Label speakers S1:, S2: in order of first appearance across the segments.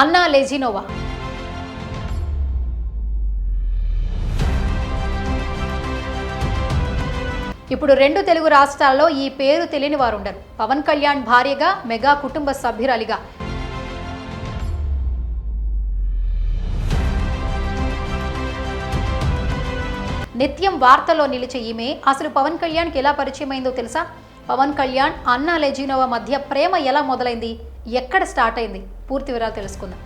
S1: అన్నా లెజినోవా. ఇప్పుడు రెండు తెలుగు రాష్ట్రాల్లో ఈ పేరు తెలియని వారు ఉండరు పవన్ కళ్యాణ్ భార్యగా మెగా కుటుంబ సభ్యురాలిగా. నిత్యం వార్తల్లో నిలిచే ఈమె అసలు పవన్ కళ్యాణ్కి ఎలా పరిచయమైందో తెలుసా? పవన్ కళ్యాణ్ అన్నా లెజినోవా మధ్య ప్రేమ ఎలా మొదలైంది? ఎక్కడ స్టార్ట్ అయింది? పూర్తి వివరాలు తెలుసుకుందాం.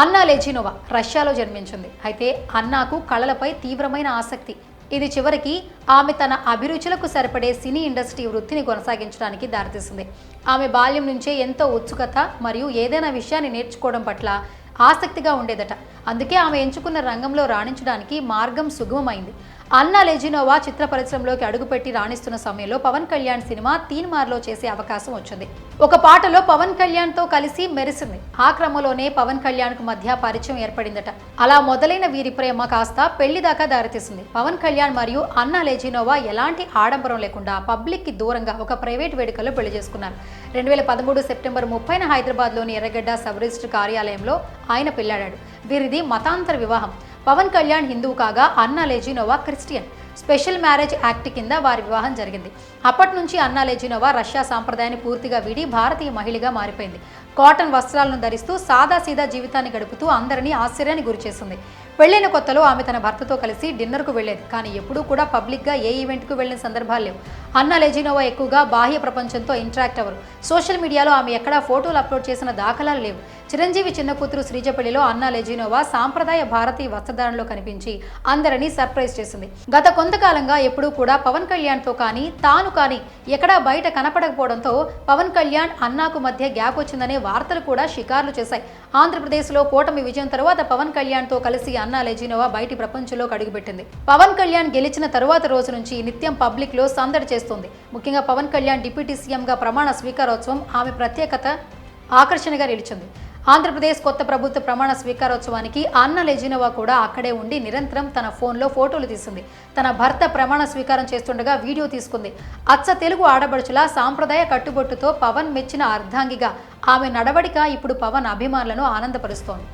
S1: అన్నా లెజినోవా రష్యాలో జన్మించింది. అయితే అన్నాకు కళలపై తీవ్రమైన ఆసక్తి. ఇది చివరికి ఆమె తన అభిరుచులకు సరిపడే సినీ ఇండస్ట్రీ వృత్తిని కొనసాగించడానికి దారితీసింది. ఆమె బాల్యం నుంచే ఎంతో ఉత్సుకత మరియు ఏదైనా విషయాన్ని నేర్చుకోవడం పట్ల ఆసక్తిగా ఉండేదట. అందుకే ఆమె ఎంచుకున్న రంగంలో రాణించడానికి మార్గం సుగమమైంది. అన్నా లెజినోవా చిత్ర పరిశ్రమలోకి అడుగుపెట్టి రాణిస్తున్న సమయంలో పవన్ కళ్యాణ్ సినిమా తీన్మార్లో చేసే అవకాశం వచ్చింది. ఒక పాటలో పవన్ కళ్యాణ్తో కలిసి మెరిసింది. ఆ క్రమంలోనే పవన్ కళ్యాణ్కు మధ్య పరిచయం ఏర్పడిందట. అలా మొదలైన వీరి ప్రేమ కాస్త పెళ్ళి దాకా దారితీసింది. పవన్ కళ్యాణ్ మరియు అన్నా లెజినోవా ఎలాంటి ఆడంబరం లేకుండా పబ్లిక్కి దూరంగా ఒక ప్రైవేట్ వేడుకలో పెళ్ళి చేసుకున్నారు. రెండు వేల పదమూడు సెప్టెంబర్ ముప్పైన హైదరాబాద్లోని ఎర్రగడ్డ సబ్ రిజిస్టర్ కార్యాలయంలో ఆయన పెళ్ళాడాడు. వీరిది మతాంతర వివాహం. పవన్ కళ్యాణ్ హిందువు కాగా Anna Lezhneva Christian. Special marriage act కింద వారి వివాహం జరిగింది. అప్పటి నుంచి అన్నా లెజినోవా రష్యా సాంప్రదాయాన్ని పూర్తిగా వీడి భారతీయ మహిళగా మారిపోయింది. కాటన్ వస్త్రాలను ధరిస్తూ సాదాసీదా జీవితాన్ని గడుపుతూ అందరినీ ఆశ్చర్యానికి గురిచేసింది. పెళ్ళైన కొత్తలో ఆమె తన భర్తతో కలిసి డిన్నర్కు వెళ్ళేది కానీ ఎప్పుడూ కూడా పబ్లిక్గా ఏ ఈవెంట్కు వెళ్ళిన సందర్భాలు లేవు. అన్నా లెజినోవా ఎక్కువగా బాహ్య ప్రపంచంతో ఇంటరాక్ట్ అవ్వరు. సోషల్ మీడియాలో ఆమె ఎక్కడా ఫోటోలు అప్లోడ్ చేసిన దాఖలాలు లేవు. చిరంజీవి చిన్న కూతురు శ్రీజ పెళ్ళిలో అన్నా లెజినోవా సాంప్రదాయ భారతీయ వస్త్రధారణలో కనిపించి అందరినీ సర్ప్రైజ్ చేసింది. గత కొంతకాలంగా ఎప్పుడూ కూడా పవన్ కళ్యాణ్తో కానీ తాను కానీ ఎక్కడా బయట కనపడకపోవడంతో పవన్ కళ్యాణ్ అన్నాకు మధ్య గ్యాప్ వచ్చిందనే వార్తలు కూడా షికార్లు చేశాయి. ఆంధ్రప్రదేశ్లో కూటమి విజయం తర్వాత పవన్ కళ్యాణ్తో కలిసి అన్న లెజినోవా బయటి ప్రపంచంలోకి అడుగుపెట్టింది. పవన్ కళ్యాణ్ గెలిచిన తరువాత రోజు నుంచి నిత్యం పబ్లిక్లో సందడి చేస్తుంది. ముఖ్యంగా పవన్ కళ్యాణ్ డిప్యూటీ సీఎంగా ప్రమాణ స్వీకారోత్సవం ఆమె ప్రత్యేకత ఆకర్షణగా నిలిచింది. ఆంధ్రప్రదేశ్ కొత్త ప్రభుత్వ ప్రమాణ స్వీకారోత్సవానికి అన్న లెజినోవా కూడా అక్కడే ఉండి నిరంతరం తన ఫోన్లో ఫోటోలు తీసింది. తన భర్త ప్రమాణ స్వీకారం చేస్తుండగా వీడియో తీసుకుంది. అచ్చ తెలుగు ఆడబడుచుల సాంప్రదాయ కట్టుబొట్టుతో పవన్ మెచ్చిన అర్ధాంగిగా. ఆమె నడవడిక ఇప్పుడు పవన్ అభిమానులను ఆనందపరుస్తోంది.